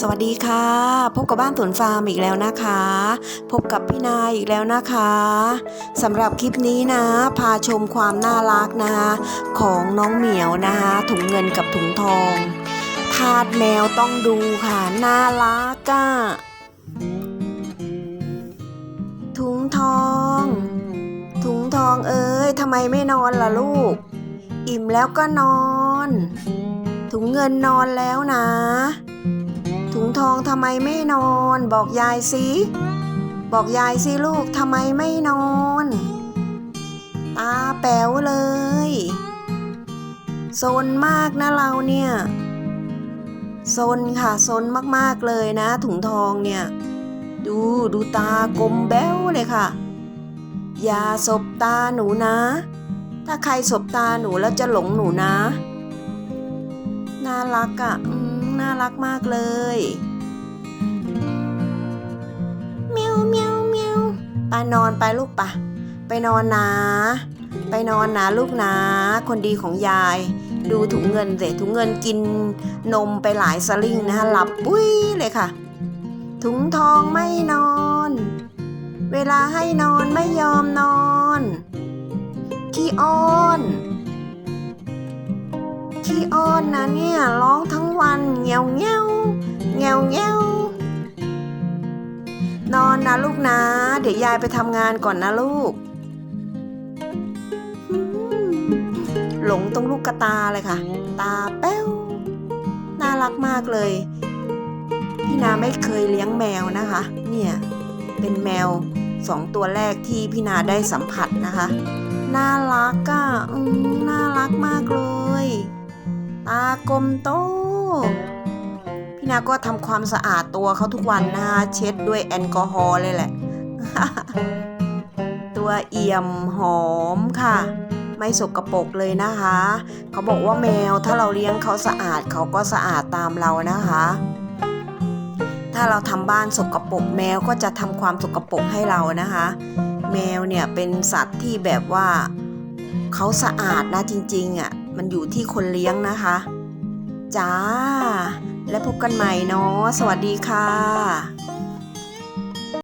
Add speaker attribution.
Speaker 1: สวัสดีค่ะ พบกับบ้านสวนฟาร์มอีกแล้วนะคะ พบกับพี่นายอีกแล้วนะคะสำหรับคลิปนี้นะ พาชมความน่ารักนะคะของน้องเหมียวนะคะถุงเงินกับถุงทองทาสแมวต้องดูค่ะ น่ารักอะถุงทอง ถุงทองเอ้ยทำไมไม่นอนล่ะลูก อิ่มแล้วก็นอน ถุงเงินนอนแล้วนะ ถุงทองทำไมไม่นอน บอกยายสิบอกยายสิลูกทำไมไม่นอน ตาแป๋วเลยโซนมากนะเราเนี่ยโซนค่ะโซนมากๆเลยนะ ถุงทองเนี่ย ดูดูตากลมแบ้วเลยค่ะ อย่าสบตาหนูนะ ถ้าใครสบตาหนูแล้วจะหลงหนูนะ น่ารักอะ่ะอื น่ารักมากเลยเมียวเมียวเมียวไปนอนไปลูกปะไปนอนนะ ไปนอนนะลูกนะ คนดีของยาย ดูถุงเงินเสิถุงเงินกินนมไปหลายสลิงนะคะหลับปุ้ยเลยค่ะ ถุงทองไม่นอน เวลาให้นอนไม่ยอมนอนขี้อ้อน อ้อนนะเนี่ยร้องทั้งวันเงียวเงียวเงียวเงียวนอนนะลูกนะ เดี๋ยวยายไปทำงานก่อนนะลูก หลงตรงลูกกระตาเลยค่ะ ตาแป้วน่ารักมากเลย พี่นาไม่เคยเลี้ยงแมวนะคะ เนี่ย เป็นแมวสองตัวแรกที่พี่นาได้สัมผัสนะคะ น่ารักอะ่ะน่ารักมากากลมโต พี่นาก็ทำความสะอาดตัวเขาทุกวันนะคะเช็ดด้วยแอลกอฮอล์เลยแหละ ตัวเอี่ยมหอมค่ะ ไม่สกรปรกเลยนะคะ เขาบอกว่าแมวถ้าเราเลี้ยงเขาสะอาดเขาก็สะอาดตามเรานะคะ ถ้าเราทำบ้านสกรปรกแมวก็จะทำความสกรปรกให้เรานะคะ แมวเนี่ยเป็นสัตว์ที่แบบว่าเขาสะอาดนะจริงๆอะมันอยู่ที่คนเลี้ยงนะคะ จ้า และพบกันใหม่เนาะสวัสดีค่ะ